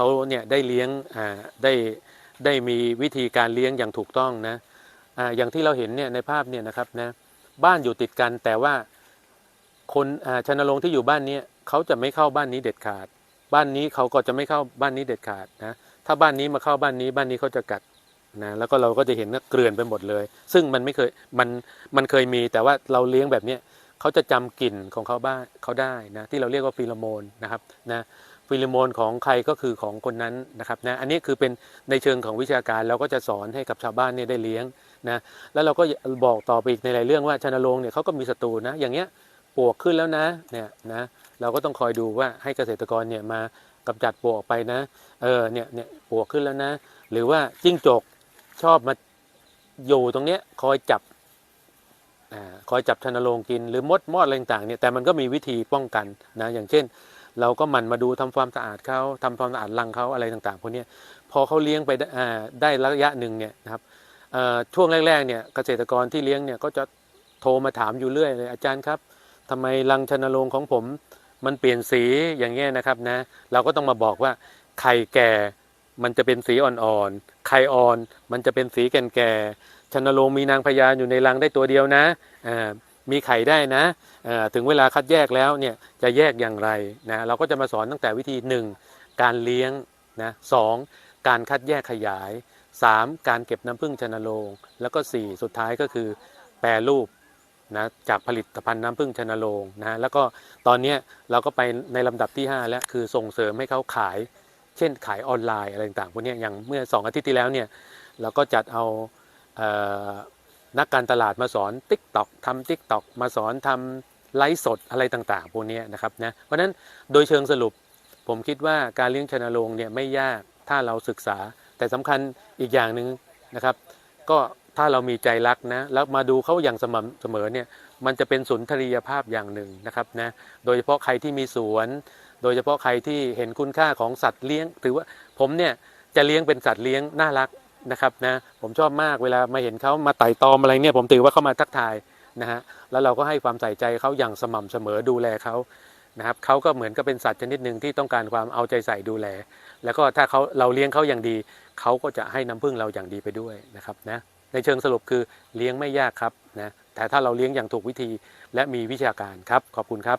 เขาเนี่ยได้เลี้ยงได้ได้มีวิธีการเลี้ยงอย่างถูกต้องนะอย่างที่เราเห็นเนี่ยในภาพเนี่ยนะครับนะบ้านอยู่ติดกันแต่ว่าคนอ่าชนรงที่อยู่บ้านเนี้เขาจะไม่เข้าบ้านนี้เด็ดขาด บ้านนี้เขาก็จะไม่เข้าบ้านนี้เด็ดขาดนะถ้าบ้านนี้มาเข้าบ้านนี้บ้านนี้เขาจะกัดนะแล้วก็เราก็จะเห็นเกลื่อนไปหมดเลย ซึ่งมันไม่เคยมันมันเคยมีแต่ว่าเราเลี้ยงแบบเนี้ยเขาจะจำกลิ่นของเขาบ้านเขาได้นะที่เราเรียกว่าฟีโรโมนนะครับนะ ฟีโรโมนของใครก็คือของคนนั้นนะครับนะอันนี้คือเป็นในเชิงของวิชาการเราก็จะสอนให้กับชาวบ้านเนี่ยได้เลี้ยงนะแล้วเราก็บอกต่อไปอีกในหลายเรื่องว่าชนโรงเนี่ยเขาก็มีศัตรูนะอย่างเงี้ยปวกขึ้นแล้วนะเนี่ยนะเราก็ต้องคอยดูว่าให้เกษตรกรเนี่ยมากำจัดปวกออกไปนะเออเนี่ยเนี่ยปวกขึ้นแล้วนะ หรือว่าจิ้งจกชอบมาอยู่ตรงเนี้ยคอยจับคอยจับชนโรงกินหรือมดมอดอะไรต่างเนี่ยแต่มันก็มีวิธีป้องกันนะอย่างเช่น เราก็หมั่นมาดูทำความสะอาดเขาทำความสะอาดรังเขาอะไรต่างๆพวกนี้พอเขาเลี้ยงไปได้ไดระยะหนึ่งเนี่ยนะครับช่วงแรกๆเนี่ยเกษตรกรที่เลี้ยงเนี่ยก็จะโทรมาถามอยู่เรื่อยเลยอาจารย์ครับทำไมรังชนโรงของผมมันเปลี่ยนสีอย่างเงี้ยนะครับนะเราก็ต้องมาบอกว่าไข่แก่มันจะเป็นสีอ่อนๆ ไข่อ่อนมันจะเป็นสีแก่ๆชนโรงมีนางพญาอยู่ในรังได้ตัวเดียวนะอ่า มีไข่ได้นะถึงเวลาคัดแยกแล้วเนี่ยจะแยกอย่างไรนะเราก็จะมาสอนตั้งแต่วิธี 1 การเลี้ยงนะสองการคัดแยกขยาย 3 การเก็บน้ำผึ้งชนโรงแล้วก็ 4 สุดท้ายก็คือแปรรูปนะจากผลิตภัณฑ์น้ำผึ้งชนโรงนะแล้วก็ตอนนี้เราก็ไปในลำดับที่ 5 แล้วคือส่งเสริมให้เขาขาย เช่นขายออนไลน์อะไรต่างๆพวกนี้อย่างเมื่อ 2 อาทิตย์ที่แล้วเนี่ยเราก็จัดเอา นักการตลาดมาสอน Tik t o อกทำ Tik t o อกมาสอนทำไลฟ์สดอะไรต่างๆ พวกนี้นะครับนะเพราะนั้นโดยเชิงสรุป ผมคิดว่าการเลี้ยงชนโรงเนี่ยไม่ยากถ้าเราศึกษา แต่สำคัญอีกอย่างหนึ่งนะครับ ก็ถ้าเรามีใจรักนะแล้วมาดูเขาอย่างสม่ำเสมอเนี่ยมันจะเป็นสุนทรียภาพอย่างหนึ่งนะครับนะโดยเฉพาะใครที่มีสวน โดยเฉพาะใครที่เห็นคุณค่าของสัตว์เลี้ยงถือว่าผมเนี่ยจะเลี้ยงเป็นสัตว์เลี้ยงน่ารัก นะครับนะผมชอบมากเวลามาเห็นเขามาไต่ตอมอะไรเนี่ยผมถือว่าเขามาทักทายนะฮะแล้วเราก็ให้ความใส่ใจเขาอย่างสม่ำเสมอดูแลเขานะครับเขาก็เหมือนกับเป็นสัตว์ชนิดหนึ่งที่ต้องการความเอาใจใส่ดูแล แล้วก็ถ้าเขาเราเลี้ยงเขาอย่างดีเขาก็จะให้น้ำพึ่งเราอย่างดีไปด้วยนะครับนะในเชิงสรุปคือเลี้ยงไม่ยากครับนะแต่ถ้าเราเลี้ยงอย่างถูกวิธีและมีวิชาการครับขอบคุณครับ